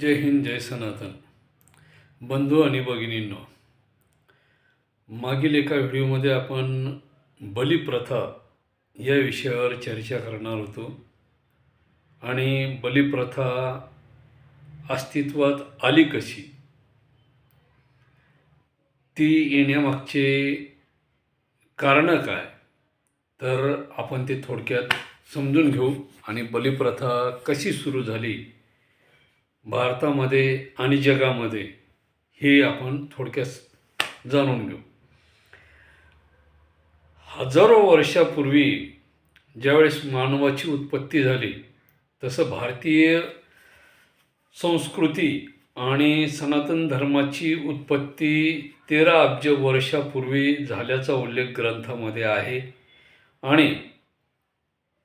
जय हिंद जय सनातन. बंधू आणि भगिनींनो मागील एका व्हिडिओमध्ये आपण बलिप्रथा या विषयावर चर्चा करणार होतो. आणि बलिप्रथा अस्तित्वात आली कशी? ती येण्यामागचे कारणं काय? तर आपण ते थोडक्यात समजून घेऊ. आणि बलिप्रथा कशी सुरू झाली? भारतामध्ये आणि जगामध्ये हे आपण थोडक्यात जाणून घेऊ. हजारो वर्षापूर्वी ज्यावेळेस मानवाची उत्पत्ती झाली तसं भारतीय संस्कृती आणि सनातन धर्माची उत्पत्ती तेरा अब्ज वर्षापूर्वी झाल्याचा उल्लेख ग्रंथामध्ये आहे आणि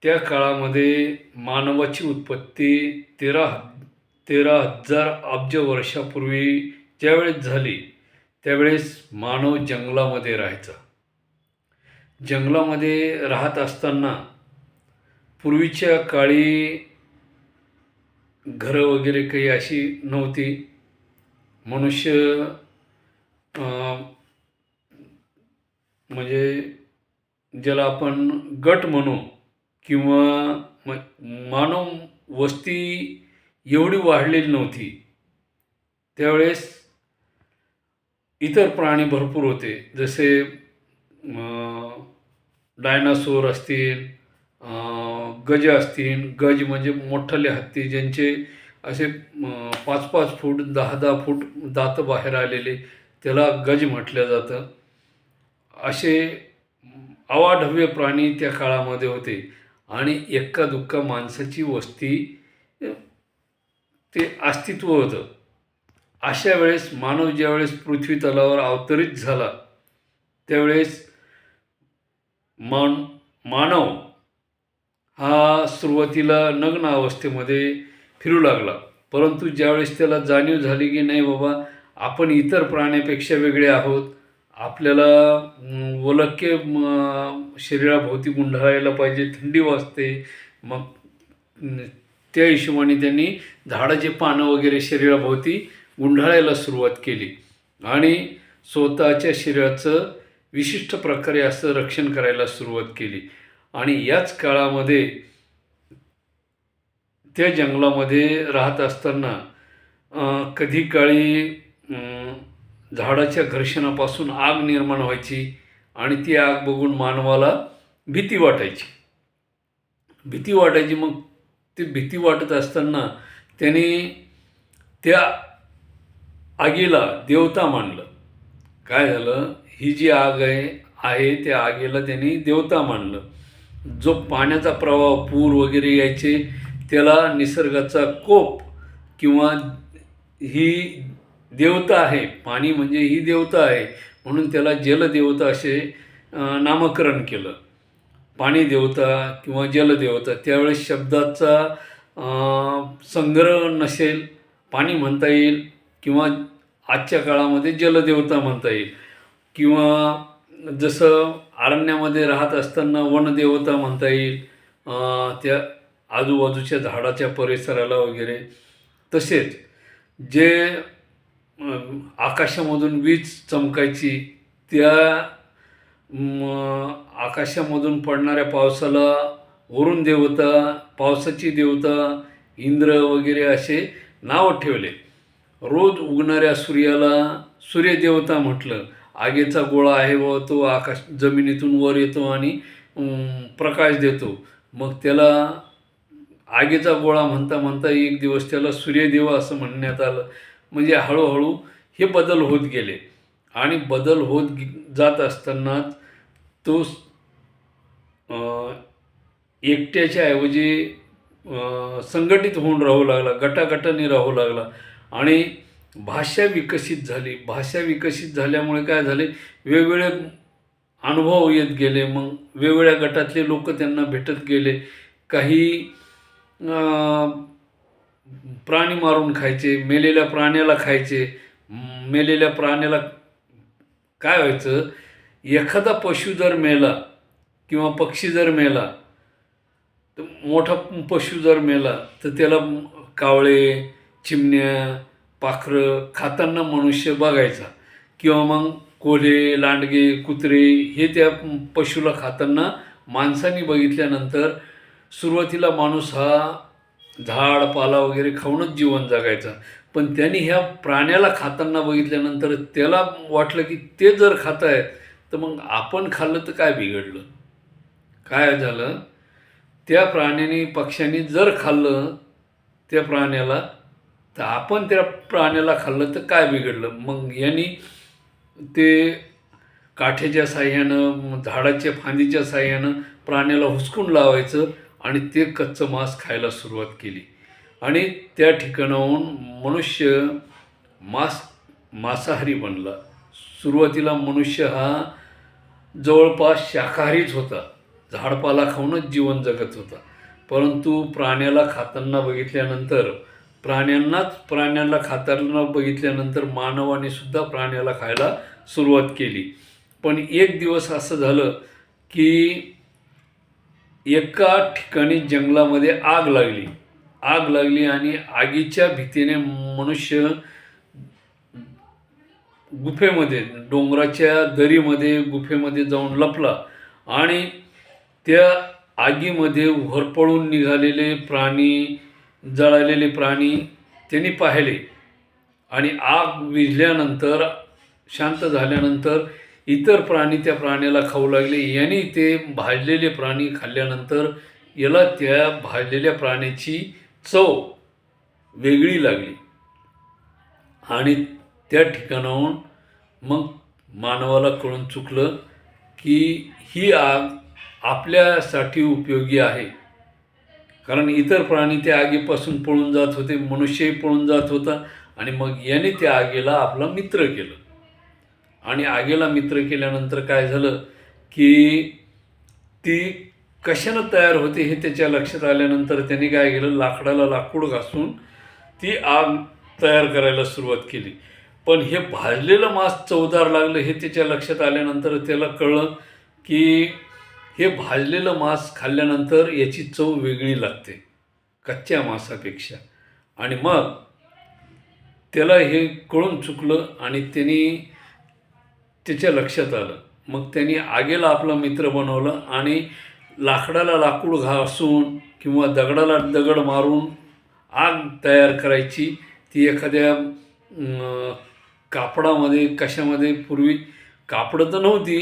त्या काळामध्ये मानवाची उत्पत्ती तेरा तेरा हजार अब्ज वर्षापूर्वी ज्यावेळेस झाली त्यावेळेस मानव जंगलामध्ये राहायचा. जंगलामध्ये राहत असताना पूर्वीच्या काळी घरं वगैरे काही अशी नव्हती. मनुष्य म्हणजे ज्याला आपण गट म्हणू किंवा म मानव वस्ती एवढी वाढलेली नव्हती. त्यावेळेस इतर प्राणी भरपूर होते. जसे डायनासोर असतील गज असतील. गज म्हणजे मोठाले हत्ती ज्यांचे असे पाच पाच फूट दहा दहा फूट दात बाहेर आलेले त्याला गज म्हटलं जातं. असे अवाढव्य प्राणी त्या काळामध्ये होते. आणि एक्का दुक्का माणसाची वस्ती ते अस्तित्व होतं. अशा वेळेस मानव ज्यावेळेस पृथ्वी तलावर अवतरित झाला त्यावेळेस मान मानव हा सुरुवातीला नग्न अवस्थेमध्ये फिरू लागला. परंतु ज्यावेळेस त्याला जाणीव झाली की नाही बाबा आपण इतर प्राण्यापेक्षा वेगळे आहोत आपल्याला वलक्य शरीराभोवती गुंडाळायला पाहिजे थंडी वाजते मग त्या हिशोबाने त्यांनी झाडाचे पानं वगैरे शरीराभोवती गुंडाळायला सुरुवात केली. आणि स्वतःच्या शरीराचं विशिष्ट प्रकारे असं रक्षण करायला सुरुवात केली. आणि याच काळामध्ये त्या जंगलामध्ये राहत असताना कधी काळी झाडाच्या घर्षणापासून आग निर्माण व्हायची आणि ती आग बघून मानवाला भीती वाटायची. भीती वाटायची मग ती भीती वाटत असताना त्याने त्या आगीला देवता मानलं. काय झालं? ही जी आग आहे आहे त्या आगीला त्यांनी देवता मानलं. जो पाण्याचा प्रवाह पूर वगैरे यायचे त्याला निसर्गाचा कोप किंवा ही देवता आहे पाणी म्हणजे ही देवता आहे म्हणून त्याला जलदेवता असे नामकरण केलं. पाणी देवता किंवा जलदेवता त्यावेळेस शब्दाचा संग्रह नसेल पाणी म्हणता येईल किंवा आजच्या काळामध्ये जलदेवता म्हणता येईल. किंवा जसं अरण्यामध्ये राहत असताना वनदेवता म्हणता येईल त्या आजूबाजूच्या झाडाच्या परिसराला वगैरे. तसेच जे आकाशामधून वीज चमकायची त्या आकाशामधून पडणाऱ्या पावसाला वरुण देवता पावसाची देवता इंद्र वगैरे असे नाव ठेवले. रोज उगणाऱ्या सूर्याला सूर्यदेवता म्हटलं. आगेचा गोळा आहे व तो आकाश जमिनीतून वर येतो आणि प्रकाश देतो. मग त्याला आगेचा गोळा म्हणता म्हणता एक दिवस त्याला सूर्यदेव असं म्हणण्यात आलं. म्हणजे हळूहळू हे बदल होत गेले. आणि बदल होत जात असतानाच तो एकट्याच्या ऐवजी संघटित होऊन राहू लागला गटागटाने राहू लागला. आणि भाषा विकसित झाली. भाषा विकसित झाल्यामुळे काय झाले? वेगवेगळे अनुभव येत गेले. मग वेगवेगळ्या गटातले लोक त्यांना भेटत गेले. काही प्राणी मारून खायचे मेलेल्या प्राण्याला खायचे. मेलेल्या प्राण्याला काय व्हायचं? एखादा पशु जर मेला किंवा पक्षी जर मेला तर मोठा पशु जर मेला तर त्याला कावळे चिमण्या पाखरं खाताना मनुष्य बघायचा. किंवा मग कोल्हे लांडगे कुत्रे हे त्या पशुला खाताना माणसाने बघितल्यानंतर सुरुवातीला माणूस हा झाड पाला वगैरे खाऊनच जीवन जगायचा. पण त्यांनी ह्या प्राण्याला खाताना बघितल्यानंतर त्याला वाटलं की ते जर खात आहेत तर मग आपण खाल्लं तर काय बिघडलं? काय झालं? त्या प्राण्याने पक्ष्याने जर खाल्लं त्या प्राण्याला तर आपण त्या प्राण्याला खाल्लं तर काय बिघडलं? मग यांनी ते काठ्याच्या साह्यानं झाडाच्या फांदीच्या साह्यानं प्राण्याला हुसकून लावायचं आणि ते कच्चं मांस खायला सुरुवात केली. आणि त्या ठिकाणाहून मनुष्य मांस मांसाहारी बनला. सुरुवातीला मनुष्य हा जवळपास शाकाहारीच होता. झाडपाला खाऊनच जीवन जगत होता. परंतु प्राण्याला खाताना बघितल्यानंतर प्राण्यांनाच प्राण्यांना खाताना बघितल्यानंतर मानवाने सुद्धा प्राण्याला खायला सुरुवात केली. पण एक दिवस असं झालं की एका ठिकाणी जंगलामध्ये आग लागली. आग लागली आणि आगीच्या भीतीने मनुष्य गुफेमध्ये डोंगराच्या दरीमध्ये गुफेमध्ये जाऊन लपला आणि त्या आगीमध्ये होरपळून निघालेले प्राणी जळालेले प्राणी त्यांनी पाहिले. आणि आग विझल्यानंतर शांत झाल्यानंतर इतर प्राणी त्या प्राण्याला खाऊ लागले. यांनी ते भाजलेले प्राणी खाल्ल्यानंतर याला त्या भाजलेल्या प्राण्याची चव वेगळी लागली. आणि त्या ठिकाणाहून मग मानवाला कळून चुकलं की ही आग आपल्यासाठी उपयोगी आहे. कारण इतर प्राणी त्या आगीपासून पळून जात होते मनुष्यही पळून जात होता आणि मग याने त्या आगीला आपला मित्र केलं. आणि आगीला मित्र केल्यानंतर काय झालं की ती कशानं तयार होते हे त्याच्या लक्षात आल्यानंतर त्याने काय केलं लाकडाला लाकूड घासून ती आग तयार करायला सुरुवात केली. पण हे भाजलेलं मांस चवदार लागलं हे त्याच्या लक्षात आल्यानंतर त्याला कळलं की हे भाजलेलं मांस खाल्ल्यानंतर याची चव वेगळी लागते कच्च्या मांसापेक्षा. आणि मग त्याला हे कळून चुकलं आणि त्यांनी त्याच्या लक्षात आलं. मग त्यांनी आगेला आपला मित्र बनवलं आणि लाकडाला लाकूड घासून किंवा दगडाला दगड मारून आग तयार करायची ती एखाद्या कापडामध्ये कशामध्ये पूर्वी कापडं तर नव्हती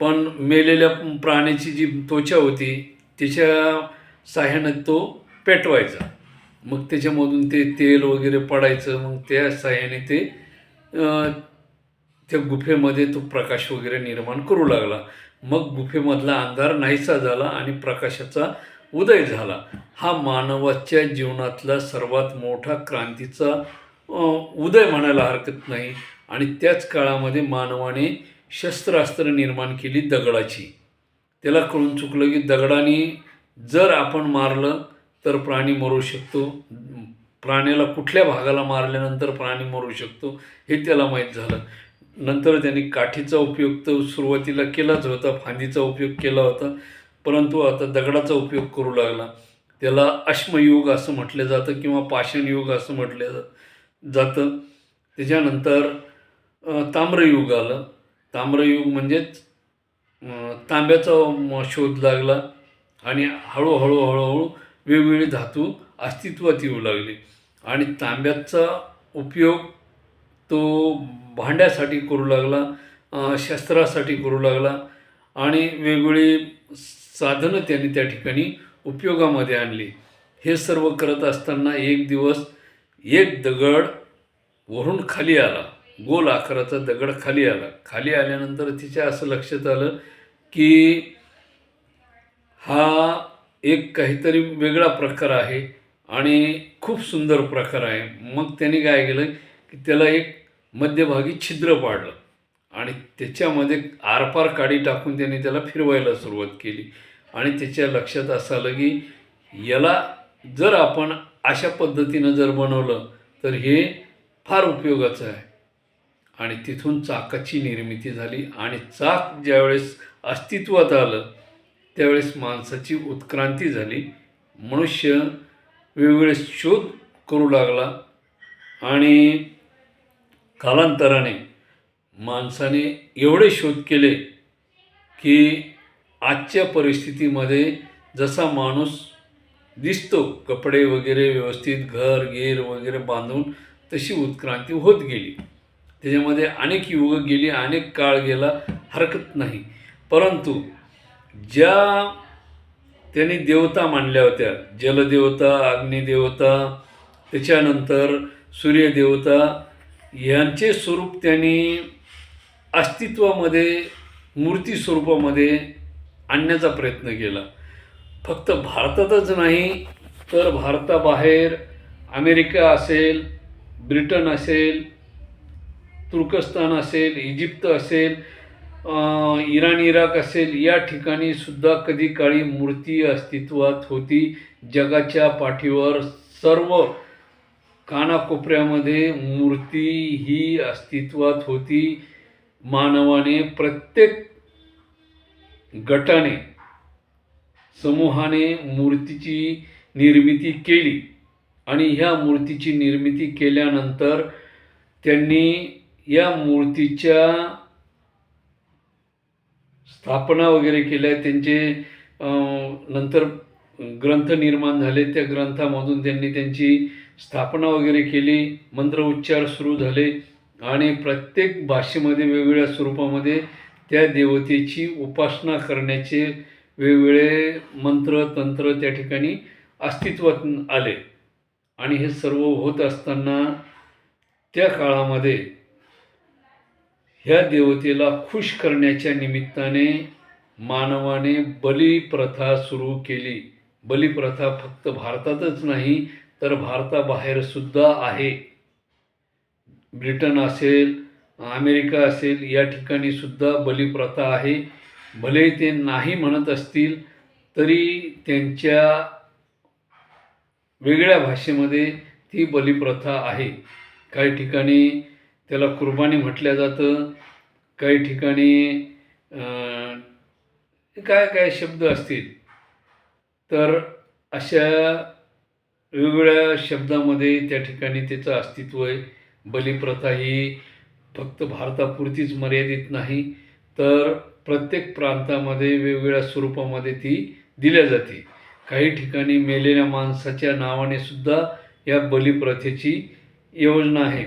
पण मेलेल्या प्राण्याची जी त्वचा होती त्याच्या साह्यानं तो पेटवायचा. मग त्याच्यामधून ते तेल वगैरे पडायचं मग त्या साह्याने ते त्या गुफेमध्ये तो प्रकाश वगैरे निर्माण करू लागला. मग गुफेमधला अंधार नाहीसा झाला आणि प्रकाशाचा उदय झाला. हा मानवाच्या जीवनातला सर्वात मोठा क्रांतीचा उदय म्हणायला हरकत नाही. आणि त्याच काळामध्ये मानवाने शस्त्रास्त्र निर्माण केली दगडाची. त्याला कळून चुकलं की दगडाने जर आपण मारलं तर प्राणी मरू शकतो. प्राण्याला कुठल्या भागाला मारल्यानंतर प्राणी मरू शकतो हे त्याला माहीत झालं. नंतर त्यांनी काठीचा उपयोग तर सुरुवातीला केलाच होता फांदीचा उपयोग केला होता परंतु आता दगडाचा उपयोग करू लागला. त्याला अश्मयुग असं म्हटलं जातं किंवा पाषाणयुग असं म्हटलं जातं. जातं. त्याच्यानंतर ताम्रयुग आलं. ताम्रयुग म्हणजेच तांब्याचा शोध लागला आणि हळूहळू हळूहळू वेगवेगळे धातू अस्तित्वात येऊ लागले. आणि तांब्याचा उपयोग तो भांड्यासाठी करू लागला शस्त्रासाठी करू लागला आणि वेगवेगळी साधनं त्यांनी त्या ठिकाणी उपयोगामध्ये आणली. हे सर्व करत असताना एक दिवस एक दगड वरून खाली आला. गोल आकाराचा दगड खाली आला. खाली आल्यानंतर तिच्या असं लक्षात आलं की हा एक काहीतरी वेगळा प्रकार आहे आणि खूप सुंदर प्रकार आहे. मग त्याने काय केलं की त्याला एक मध्यभागी छिद्र पाडलं आणि त्याच्यामध्ये आरपार काडी टाकून त्याने त्याला फिरवायला सुरुवात केली. आणि त्याच्या लक्षात असं आलं की याला जर आपण अशा पद्धतीनं जर बनवलं तर हे फार उपयोगाचं आहे. आणि तिथून चाकाची निर्मिती झाली आणि चाक ज्यावेळेस अस्तित्वात आलं त्यावेळेस माणसाची उत्क्रांती झाली. मनुष्य वेगवेगळे शोध करू लागला आणि कालांतराने माणसाने एवढे शोध केले की आजच्या परिस्थितीमध्ये जसा माणूस दिसतो. कपडे वगैरे व्यवस्थित घर गेर वगैरे बांधून तशी उत्क्रांती होत गेली. त्याच्यामध्ये अनेक युग गेली अनेक काळ गेला हरकत नाही. परंतु ज्या त्यांनी देवता मानल्या होत्या जलदेवता अग्निदेवता त्याच्यानंतर सूर्यदेवता यांचे स्वरूप त्यांनी अस्तित्वामध्ये मूर्ती स्वरूपामध्ये आणण्याचा प्रयत्न केला. फक्त भारतातच नाही तर भारताबाहेर अमेरिका असेल ब्रिटन असेल तुर्कस्तान असेल इजिप्त असेल इराण इराक असेल या ठिकाणी सुद्धा कधी काळी मूर्ती अस्तित्वात होती. जगाच्या पाठीवर सर्व कानाकोपऱ्यामध्ये मूर्ती ही अस्तित्वात होती. मानवाने प्रत्येक गटाने समूहाने मूर्तीची निर्मिती केली. आणि ह्या मूर्तीची निर्मिती केल्यानंतर त्यांनी या मूर्तीच्या स्थापना वगैरे केल्या. त्यांचे नंतर ग्रंथ निर्माण झाले. त्या ग्रंथामधून त्यांनी त्यांची स्थापना वगैरे केली. मंत्र उच्चार सुरू झाले. आणि प्रत्येक भाषेमध्ये वेगवेगळ्या स्वरूपामध्ये त्या देवतेची उपासना करण्याचे वेगवेगळे मंत्र तंत्र त्या ठिकाणी अस्तित्वात आले. आणि हे सर्व होत असताना त्या काळामध्ये ह्या देवतेला खुश करण्याच्या निमित्ताने मानवाने बलिप्रथा सुरू केली. बलिप्रथा फक्त भारतातच नाही तर भारताबाहेरसुद्धा आहे. ब्रिटन असेल अमेरिका असेल या ठिकाणी सुद्धा बलिप्रथा आहे. भले ते नाही म्हणत असतील तरी त्यांच्या वेगळ्या भाषेमध्ये ती बलिप्रथा आहे. काही ठिकाणी त्याला कुर्बानी म्हटलं जातं काही ठिकाणी काय काय शब्द असतील. तर अशा वेगवेगळ्या शब्दामध्ये त्या ठिकाणी त्याचं अस्तित्व आहे. बलिप्रथा ही फक्त भारतापुरतीच मर्यादित नाही तर प्रत्येक प्रांतामध्ये वेगवेगळ्या स्वरूपामध्ये ती दिल्या जाते. काही ठिकाणी मेलेल्या माणसाच्या नावाने सुद्धा या बलिप्रथेची योजना आहे.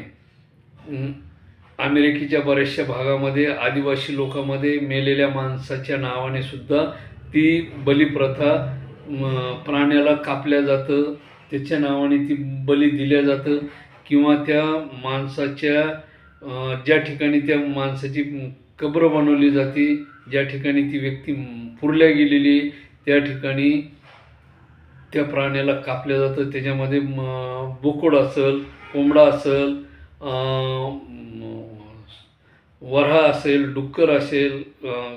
अमेरिकेच्या बऱ्याचशा भागामध्ये आदिवासी लोकांमध्ये मेलेल्या माणसाच्या नावाने सुद्धा ती बलिप्रथा प्राण्याला कापल्या जातं. त्याच्या नावाने ती बली दिल्या जातं. किंवा त्या माणसाच्या ज्या ठिकाणी त्या माणसाची कब्र बनवली जाते. ज्या ठिकाणी ती व्यक्ती पुरल्या गेलेली आहे, त्या ठिकाणी त्या प्राण्याला कापलं जातं. त्याच्यामध्ये म, बोकोड असेल कोंबडा असेल वऱ्हा असेल डुक्कर असेल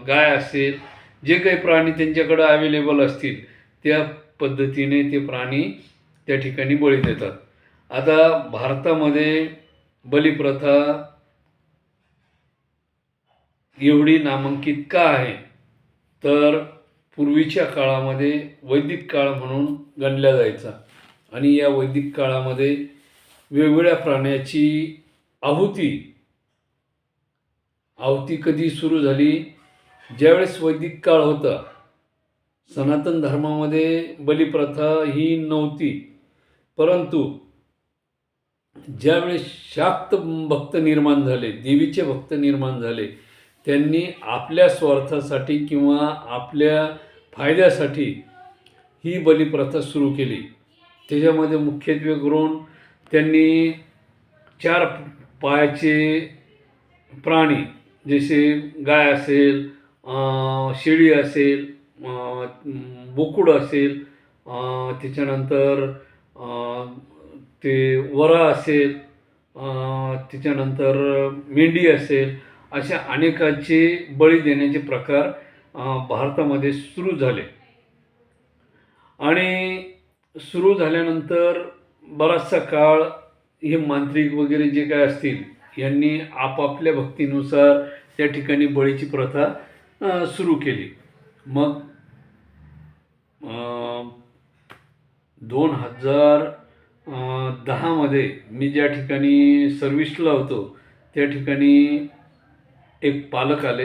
गाय असेल जे काही प्राणी त्यांच्याकडं अवेलेबल असतील त्या पद्धतीने ते प्राणी त्या ठिकाणी बळी देतात. आता भारतामध्ये बलिप्रथा एवढी नामांकित का आहे? तर पूर्वीच्या काळामध्ये वैदिक काळ म्हणून गणला जायचा. आणि या वैदिक काळामध्ये वेगवेगळ्या प्राण्याची आहुती आहुती कधी सुरू झाली? ज्यावेळेस वैदिक काळ होता सनातन धर्मामध्ये बलिप्रथा ही नव्हती. परंतु ज्यावेळेस शाक्त भक्त निर्माण झाले देवीचे भक्त निर्माण झाले त्यांनी आपल्या स्वार्थासाठी किंवा आपल्या फायद्यासाठी ही बलिप्रथा सुरू केली. त्याच्यामध्ये मुख्यत्वे करून त्यांनी चार पायाचे प्राणी जसे गाय असेल शेळी असेल बोकुड असेल त्याच्यानंतर ते वरा असेल त्याच्यानंतर मेंढी असेल अशा अनेकांचे बळी देण्याचे प्रकार भारतामध्ये सुरू झाले. आणि सुरू झाल्यानंतर बराचसा काळ हे मांत्रिक वगैरे जे काय असतील यांनी आपापल्या भक्तीनुसार त्या ठिकाणी बळीची प्रथा सुरू केली. मग दोन हजार दहामध्ये मी ज्या ठिकाणी सर्विसला होतो त्या ठिकाणी एक पालक आले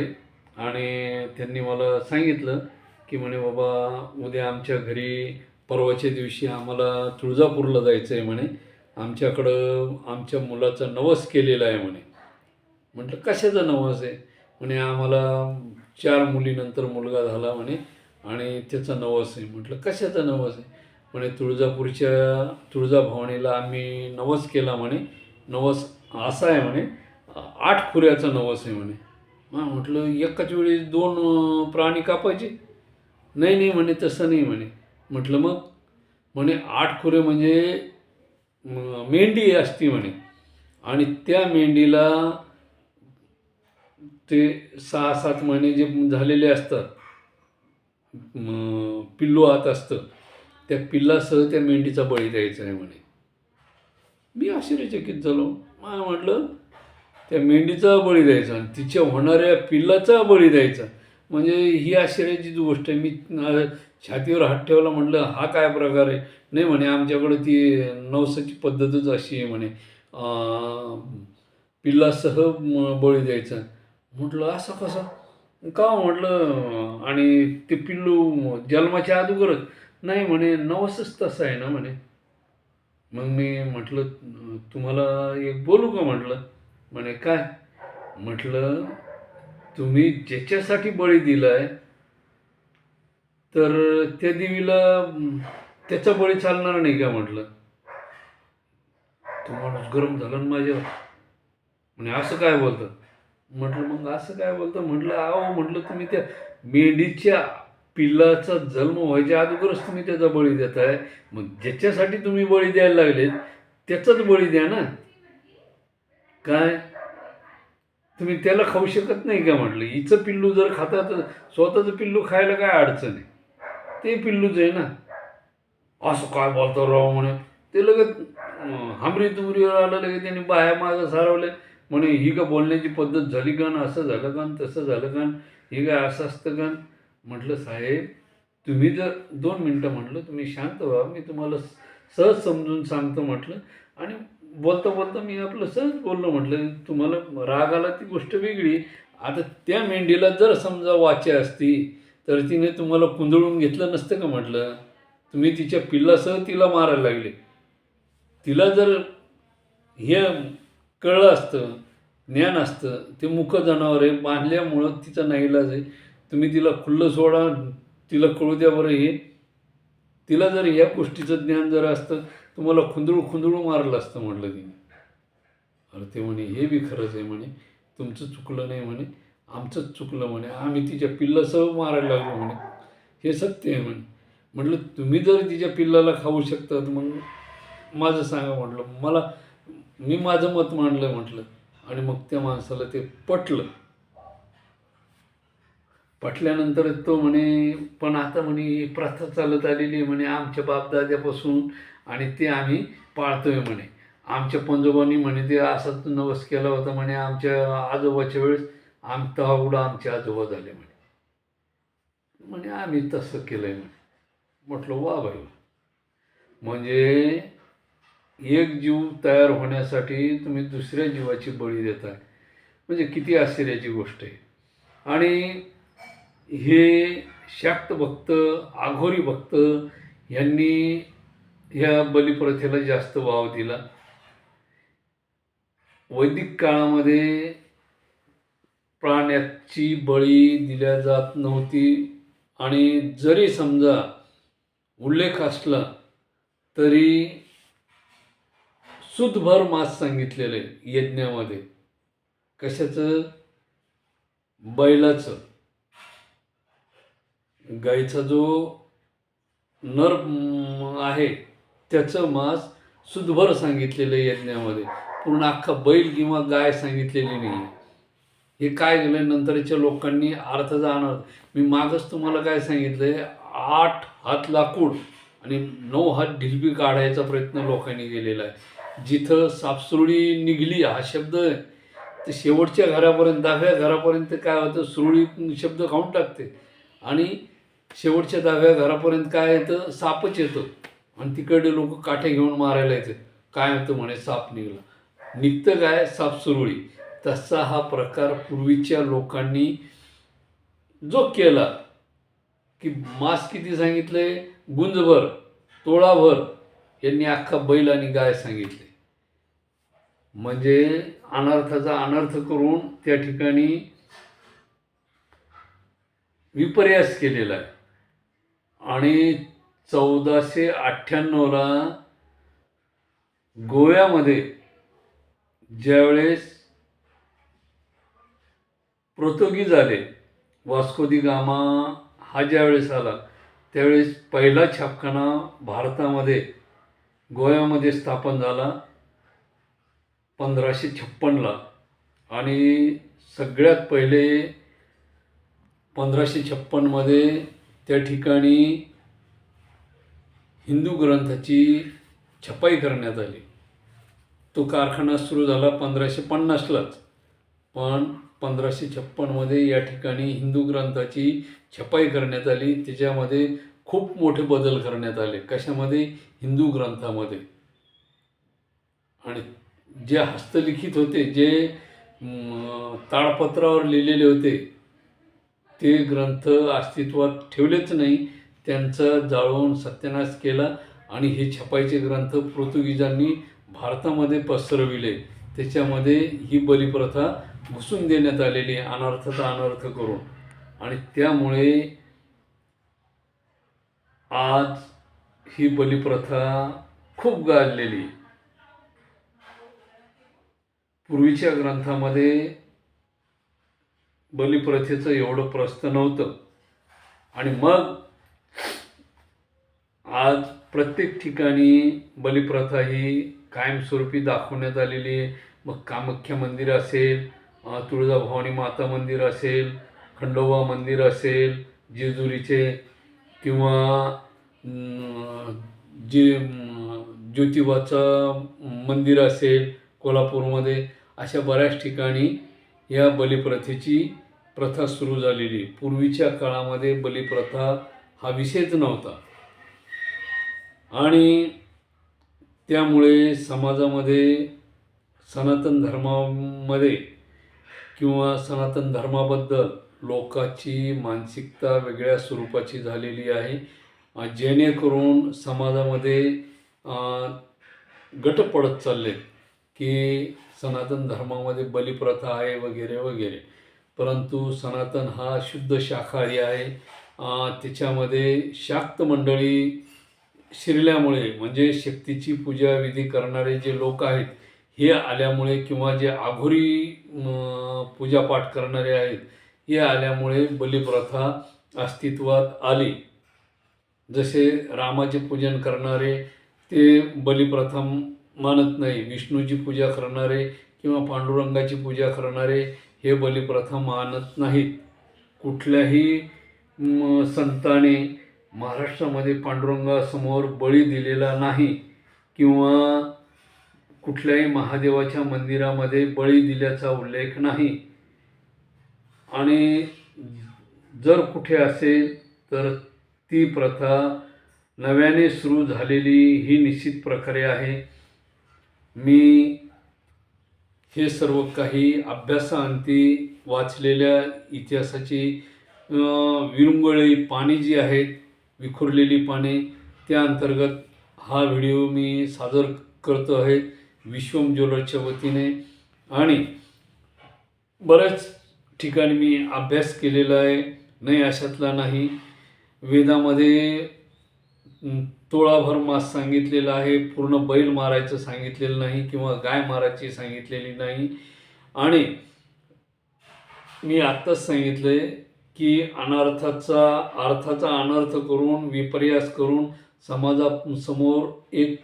आणि त्यांनी मला सांगितलं की म्हणे बाबा उद्या आमच्या घरी परवाच्या दिवशी आम्हाला तुळजापूरला जायचं आहे म्हणे. आमच्याकडं आमच्या मुलाचा नवस केलेला आहे म्हणे. म्हटलं कशाचा नवस आहे? म्हणे आम्हाला चार मुलीनंतर मुलगा झाला म्हणे आणि त्याचा नवस आहे. म्हटलं कशाचा नवस आहे? म्हणे तुळजापूरच्या तुळजाभवानीला आम्ही नवस केला म्हणे. नवस असा आहे म्हणे आठ खुऱ्याचा नवस आहे म्हणे. मग म्हटलं एकाच वेळी दोन प्राणी कापायचे? नाही नाही म्हणे तसं नाही म्हणे. म्हटलं मग? म्हणे आठ खुरे म्हणजे मेंढी असती म्हणे. आणि त्या मेंढीला ते सहा सात महिने जे झालेले असतात पिल्लू आत असतं त्या पिल्लासह त्या मेंढीचा बळी द्यायचा आहे म्हणे. मी आश्चर्यचकित झालो. मला म्हटलं त्या मेंढीचा बळी द्यायचा आणि तिच्या होणाऱ्या पिल्लाचा बळी द्यायचा. म्हणजे ही आश्चर्याचीच गोष्ट आहे. मी छातीवर हात ठेवला म्हटलं हा काय प्रकार आहे? नाही म्हणे आमच्याकडं ती नवसाची पद्धतच अशी आहे म्हणे. पिल्लासह बळी द्यायचा. म्हटलं असं कसं? का म्हटलं आणि ते पिल्लू जन्माच्या अगोदरच. नाही म्हणे नवसच तसं आहे ना म्हणे. मग मी म्हटलं तुम्हाला एक बोलू का म्हटलं? म्हणे काय? म्हटलं तुम्ही ज्याच्यासाठी बळी दिलाय तर त्या देवीला त्याचा बळी चालणार नाही का? म्हटलं. तो माणूस गरम झाला ना माझ्यावर. म्हणे असं काय बोलतं? म्हटलं मग असं काय बोलतं? म्हटलं अहो म्हटलं तुम्ही त्या मेंढीच्या पिल्लाचा जन्म व्हायच्या अगोदरच तुम्ही त्याचा बळी देताय. मग ज्याच्यासाठी तुम्ही बळी द्यायला लागलेत त्याचाच बळी द्या ना. काय? तुम्ही त्याला खाऊ शकत नाही का म्हटलं? हिचं पिल्लू जर खाता तर स्वतःचं पिल्लू खायला काय अडचण आहे? ते पिल्लूच आहे ना. असं काय बोलतो राव म्हणे? ते लगेच हमरी हांबरी तुमरीवर आलं लगेच त्यांनी बाया मागं सारवले म्हणे ही का बोलण्याची पद्धत झाली का असं झालं का तसं झालं का ही हे काय असं असतं का म्हटलं साहेब तुम्ही जर दोन मिनटं म्हटलं तुम्ही शांत व्हा. मी तुम्हाला सहज समजून सांगतो म्हटलं. आणि बोलता बोलता मी आपलं सहज बोललो म्हटलं तुम्हाला राग आला ती गोष्ट वेगळी. आता त्या मेंढीला जर समजा वाचे असती तर तिने तुम्हाला कुंदळून घेतलं नसतं का म्हटलं? तुम्ही तिच्या पिल्लासह तिला मारायला लागले. तिला जर हे कळलं असतं ज्ञान असतं ते मुख जनावर आहे बांधल्यामुळं तिचा नाईलाज आहे. तुम्ही तिला खुल्लं सोडा तिला कळू द्या बरं हे. तिला जर या गोष्टीचं ज्ञान जर असतं तुम्हाला खुंदळू खुंदळू मारलं असतं म्हटलं तिने. अरे ते म्हणे हे बी खरंच आहे म्हणे तुमचं चुकलं नाही म्हणे आमचंच चुकलं म्हणे आम्ही तिच्या पिल्लासह मारायला लागलो म्हणे. हे सत्य आहे म्हणे. म्हटलं तुम्ही जर तिच्या पिल्लाला खाऊ शकतात मग माझं सांगा म्हटलं. मला मी माझं मत मांडलं म्हटलं. आणि मग त्या माणसाला ते पटलं. पटल्यानंतर तो म्हणे पण आता म्हणे प्रथा चालत आलेली म्हणे आमच्या बापदाद्यापासून आणि ते आम्ही पाळतोय म्हणे. आमच्या पंजोबांनी म्हणे ते असाच नवस केला होता म्हणे आमच्या आजोबाच्या वेळेस आम तहावडं आमचे आजोबा झाले म्हणे. म्हणे आम्ही तसं केलं आहे म्हणे. म्हटलं वा भाई म्हणजे एक जीव तयार होण्यासाठी तुम्ही दुसऱ्या जीवाची बळी देताय. म्हणजे किती आश्चर्याची गोष्ट आहे. आणि हे शाक्त भक्त आघोरी भक्त यांनी ह्या बलिप्रथेला जास्त वाव दिला. वैदिक काळामध्ये प्राण्याची बळी दिल्या जात नव्हती आणि जरी समजा उल्लेख असला तरी सुदभर मास सांगितलेलं आहे यज्ञामध्ये. कशाचं? बैलाचं. गाईचा जो नर आहे त्याचं मांस सुदभर सांगितलेलं आहे यज्ञामध्ये. पूर्ण अख्खा बैल किंवा गाय सांगितलेली नाही आहे. हे काय केलं नंतरच्या लोकांनी अर्थ जाणार मी मागच तुम्हाला काय सांगितलं आहे आठ हात लाकूड आणि नऊ हात ढिलबी काढायचा प्रयत्न लोकांनी केलेला आहे. जिथं सापसुरळी निघली हा शब्द आहे. तर शेवटच्या घरापर्यंत दहाव्या घरापर्यंत काय होतं? सुरळी शब्द खाऊन टाकते. आणि शेवटच्या दहाव्या घरापर्यंत काय येतं? सापच येतं. आणि तिकडे लोक काठे घेऊन मारायला येते काय होतं म्हणे? साप निघला. निघतं काय? साप सुरळी. तसा हा प्रकार पूर्वीच्या लोकांनी जो केला की मास किती सांगितले? गुंजभर तोळाभर यांनी अख्खा बैल आणि गाय सांगितले. म्हणजे अनर्थाचा अनर्थ करून त्या ठिकाणी विपर्यास केलेला आहे. आणि चौदाशे अठ्ठ्याण्णवला गोव्यामध्ये ज्यावेळेस पोर्तुगीज आले वास्को दी गामा हा ज्यावेळेस आला त्यावेळेस पहिला छापखाना भारतामध्ये गोव्यामध्ये स्थापन झाला पंधराशे छप्पनला. आणि सगळ्यात पहिले पंधराशे छप्पनमध्ये त्या ठिकाणी हिंदू ग्रंथाची छपाई करण्यात आली. तो कारखाना सुरू झाला पंधराशे पन्नासलाच. पण पंधराशे छप्पनमध्ये या ठिकाणी हिंदू ग्रंथाची छपाई करण्यात आली. त्याच्यामध्ये खूप मोठे बदल करण्यात आले. कशामध्ये? हिंदू ग्रंथामध्ये. आणि जे हस्तलिखित होते जे ताडपत्रावर लिहिलेले होते ते ग्रंथ अस्तित्वात ठेवलेच नाही त्यांचा जाळवून सत्यानाश केला आणि हे छपाईचे ग्रंथ पोर्तुगीजांनी भारतामध्ये पसरविले त्याच्यामध्ये ही बलिप्रथा घुसून देण्यात आलेली आहे अनर्थ करून आणि त्यामुळे आज ही बलिप्रथा खूप गाजलेली आहे. पूर्वीच्या ग्रंथामध्ये बलिप्रथेचं एवढं प्रस्थ नव्हतं. आणि मग आज प्रत्येक ठिकाणी बलिप्रथा ही कायमस्वरूपी दाखवण्यात आलेली आहे. मग कामाख्या मंदिर असेल तुळजाभवानी माता मंदिर असेल खंडोबा मंदिर असेल जेजुरीचे किंवा जे ज्योतिबाचं मंदिर असेल कोल्हापूरमध्ये अशा बऱ्याच ठिकाणी या बलिप्रथेची प्रथा सुरू झालेली. आहे. पूर्वीच्या काळामध्ये बलिप्रथा हा विषयच नव्हता. आणि त्यामुळे समाजामध्ये सनातन धर्मामध्ये किंवा सनातन धर्माबद्दल लोकांची मानसिकता वेगळ्या स्वरूपाची झालेली आहे. जेणेकरून समाजामध्ये गट पडत चालले की सनातन धर्मामध्ये बलिप्रथा आहे वगैरे वगैरे. परंतु सनातन हा शुद्ध शाकाहारी आहे. त्याच्यामध्ये शाक्त मंडळी शिरल्यामुळे म्हणजे शक्तीची पूजा विधी करणारे जे लोक आहेत हे आल्यामुळे किंवा जे आघोरी पूजापाठ करणारे आहेत हे आल्यामुळे बलिप्रथा अस्तित्वात आली. जसे रामाचे पूजन करणारे ते बलिप्रथा मानत नाही. विष्णूची पूजा करणारे किंवा पांडुरंगाची पूजा करणारे हे बलिप्रथा मानत नाहीत. कुठल्याही संताने महाराष्ट्रामध्ये पांडुरंगासमोर बळी दिलेला नाही किंवा कुठल्याही महादेवाच्या मंदिरामध्ये बळी दिल्याचा उल्लेख नाही. आणि जर कुठे असेल तर ती प्रथा नव्याने सुरू झालेली ही निश्चित प्रकारे आहे. मी हे सर्व काही अभ्यासाअंती वाचलेल्या इतिहासाची विरंगुळी पाने जी आहेत विखुरलेली पाने त्या अंतर्गत हा व्हिडिओ मी सादर करतो आहे विश्वम ज्वेलर्सच्या वतीने. आणि बऱ्याच ठिकाणी मी अभ्यास केलेला आहे. नाही अशातला नाही. वेदामध्ये तोळाभर मास सांगितलेलं आहे पूर्ण बैल मारायचं सांगितलेलं नाही किंवा गाय मारायची सांगितलेली नाही. आणि मी आत्ताच सांगितलंय की अनर्थाचा अर्थाचा अनर्थ करून विपर्यास करून समाजासमोर एक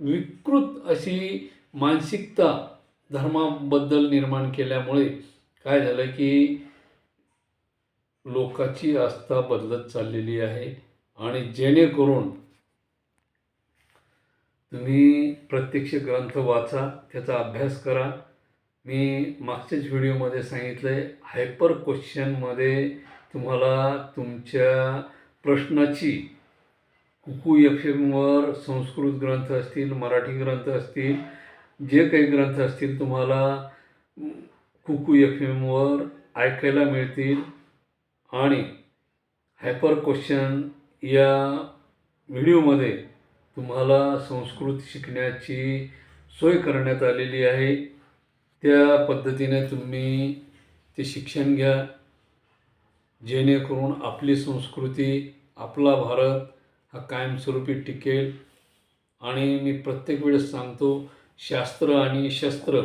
विकृत अशी मानसिकता धर्माबद्दल निर्माण केल्यामुळे काय झालं की लोकाची आस्था बदलत चाललेली आहे. आणि जेणेकरून तुम्ही प्रत्यक्ष ग्रंथ वाचा त्याचा अभ्यास करा. मी मागच्याच व्हिडिओमध्ये सांगितलं आहे हायपर क्वेश्चनमध्ये तुम्हाला तुमच्या प्रश्नाची कुकू एफ एमवर संस्कृत ग्रंथ असतील मराठी ग्रंथ असतील जे काही ग्रंथ असतील तुम्हाला कुकू एफ एमवर ऐकायला मिळतील. आणि हायपर क्वेश्चन या व्हिडिओमध्ये तुम्हाला संस्कृत शिकण्याची सोय करण्यात आलेली आहे. त्या पद्धतीने तुम्ही ते शिक्षण घ्या. जेणेकरून आपली संस्कृती आपला भारत हा कायमस्वरूपी टिकेल. आणि मी प्रत्येक वेळेस सांगतो शास्त्र आणि शस्त्र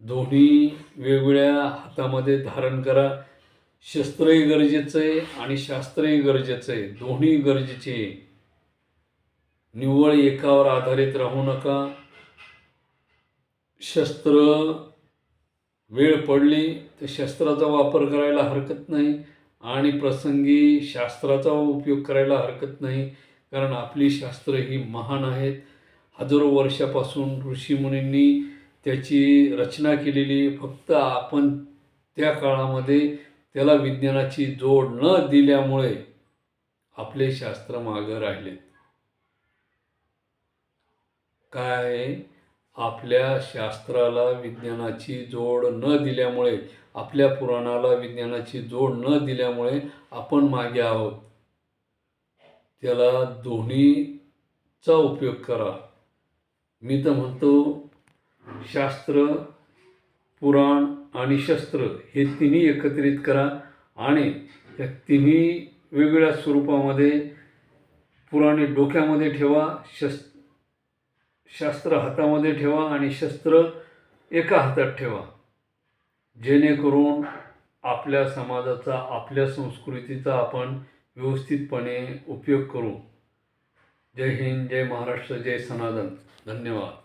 दोन्ही वेगवेगळ्या हातामध्ये धारण करा. शस्त्रही गरजेचं आहे आणि शास्त्रही गरजेचं आहे. दोन्ही गरजेचे निव्वळ एकावर आधारित राहू नका. शस्त्र वेळ पडली तर शस्त्राचा वापर करायला हरकत नाही आणि प्रसंगी शास्त्राचा उपयोग करायला हरकत नाही. कारण आपली शास्त्र ही महान आहेत. हजारो वर्षापासून ऋषीमुनींनी त्याची रचना केलेली फक्त आपण त्या काळामध्ये त्याला विज्ञानाची जोड न दिल्यामुळे आपले शास्त्र मागं राहिलेत काय? आहे? आपल्या शास्त्राला विज्ञानाची जोड न दिल्यामुळे आपल्या पुराणाला विज्ञानाची जोड न दिल्यामुळे आपण मागे आहोत. त्याला दोन्हीचा उपयोग करा. मी तर म्हणतो शास्त्र पुराण आणि शस्त्र हे तिन्ही एकत्रित करा आणि त्या तिन्ही वेगवेगळ्या स्वरूपामध्ये पुराणे डोक्यामध्ये ठेवा शस् शास्त्र हातामध्ये ठेवा आणि शस्त्र एका हातात ठेवा. जेणेकरून आपल्या समाजाचा आपल्या संस्कृतीचा आपण व्यवस्थितपणे उपयोग करू. जय हिंद जय महाराष्ट्र जय सनातन. धन्यवाद.